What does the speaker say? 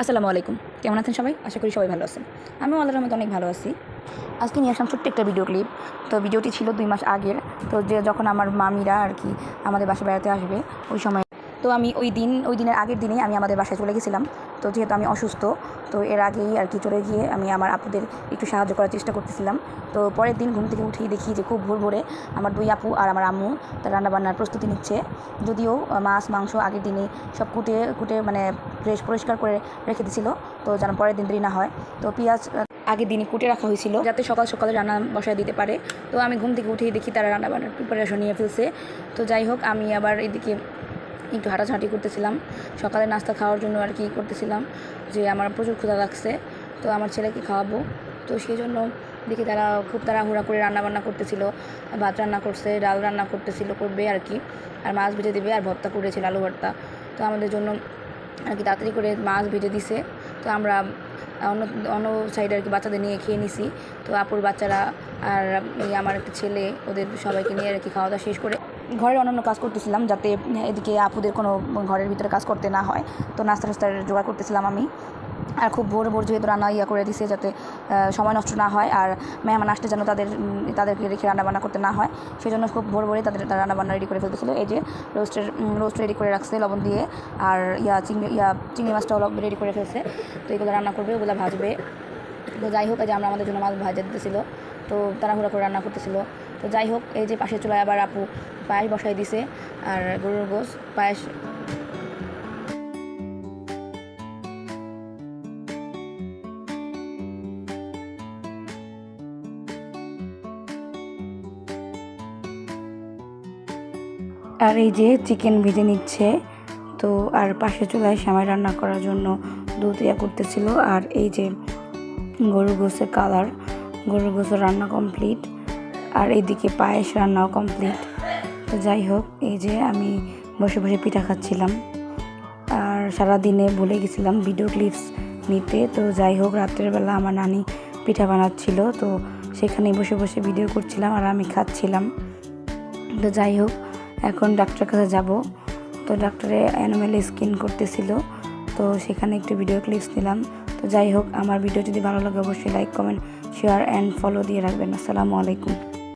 আসসালামু আলাইকুম। কেমন আছেন সবাই? আশা করি সবাই ভালো আছেন। আমিও আল্লাহর রহমতে অনেক ভালো আছি। আজকে নিয়ে আসলাম ছোট্ট একটা ভিডিও ক্লিপ তো ভিডিওটি ছিল দুই মাস আগের। তো যে যখন আমার মামিরা আর কি আমাদের বাসা বেড়াতে আসবে, ওই সময় তো আমি ওই দিন, ওই দিনের আগের দিনেই আমি আমাদের বাসায় চলে গেছিলাম। তো যেহেতু আমি অসুস্থ, তো এর আগেই আর কি চলে গিয়ে আমি আমার আপুদের একটু সাহায্য করার চেষ্টা করতেছিলাম। তো পরের দিন ঘুম থেকে উঠেই দেখি যে খুব ভোর ভোরে আমার দুই আপু আর আমার আম্মু তার রান্নাবান্নার প্রস্তুতি নিচ্ছে। যদিও মাছ, মাংস আগের দিনে সব কুটে কুটে মানে ফ্রেশ, পরিষ্কার করে রেখে দিয়েছিল তো যেন পরের দিন দেরি না হয়। তো পেঁয়াজ আগের দিনই কুটে রাখা হয়েছিল, যাতে সকাল সকালে রান্না বসায় দিতে পারে। তো আমি ঘুম থেকে উঠেই দেখি তারা রান্নাবান্নার প্রিপারেশন নিয়ে ফেলছে। তো যাই হোক, আমি আবার এদিকে একটু হাঁটাঝাঁটি করতেছিলাম। সকালে নাস্তা খাওয়ার জন্য আর কি করতেছিলাম যে আমার প্রচুর ক্ষুধা লাগছে, তো আমার ছেলেকে খাওয়াবো। তো সেই জন্য দেখি তারা খুব তাড়াহুড়া করে রান্না বান্না করতেছিল, ভাত রান্না করছে, ডাল রান্না করতেছিল, করবে আর কি। আর মাছ ভেজে দেবে আর ভর্তা করেছিল, আলু ভর্তা। তো আমাদের জন্য আর কি তাড়াতাড়ি করে মাছ ভেজে দিছে। তো আমরা অন্য অন্য সাইডে আর কি বাচ্চাদের নিয়ে খেয়ে নিছি। তো আপুর বাচ্চারা আর আমার একটা ছেলে, ওদের সবাইকে নিয়ে আর কি খাওয়া দাওয়া শেষ করে ঘরের অন্যান্য কাজ করতেছিলাম যাতে এদিকে আপুদের কোনো ঘরের ভিতরে কাজ করতে না হয়। তো নাস্তা টাস্তার জোগাড় করতেছিলাম আমি। আর খুব ভোর ভোর যেহেতু রান্না ইয়া করে দিছে যাতে সময় নষ্ট না হয় আর মেহমান আসতে যেন তাদের তাদেরকে রেখে রান্নাবান্না করতে না হয় সেই জন্য খুব ভোর ভোরে তাদের, তারা রান্না বান্না রেডি করে ফেলতেছিল। এই যে রোস্টের রোস্ট রেডি করে রাখছে লবণ দিয়ে আর ইয়া চিংড়ি ইয়া চিংড়ি মাছটাও রেডি করে ফেলছে। তো এগুলো রান্না করবে, ওগুলো ভাজবে। তো যাই হোক যে আমরা আমাদের জন্য মাছ ভাজা দিতেছিল। তো তাড়াহুড়া করে রান্না করতেছিল। তো যাই হোক, এই যে পাশে চুলায় আবার আপু পায়েস বসাই দিছে। আর গরুর গোস পায়েস আর এই যে চিকেন ভেজে নিচ্ছে, তো আর পাশে চুলায় সামাই রান্না করার জন্য দুধ ইয়া করতেছিল। আর এই যে গরুর গোসের কালার গরুর গোসের রান্না কমপ্লিট আর এইদিকে পায়েস রান্নাও কমপ্লিট তো যাই হোক, এই যে আমি বসে বসে পিঠা খাচ্ছিলাম। আর সারা দিনে ভুলে গেছিলাম ভিডিও ক্লিপস নিতে। তো যাই হোক, রাত্রের বেলা আমার নানি পিঠা বানাচ্ছিল, তো সেখানে বসে বসে ভিডিও করছিলাম আর আমি খাচ্ছিলাম। তো যাই হোক এখন ডাক্তারের কাছে যাব। তো ডাক্তারে অ্যানিমেল স্কিন করতেছিল। তো সেখানে একটু ভিডিও ক্লিপস নিলাম। তো যাই হোক, আমার ভিডিও যদি ভালো লাগে, অবশ্যই like comment share and follow দিয়ে রাখবেন। আসসালামু আলাইকুম।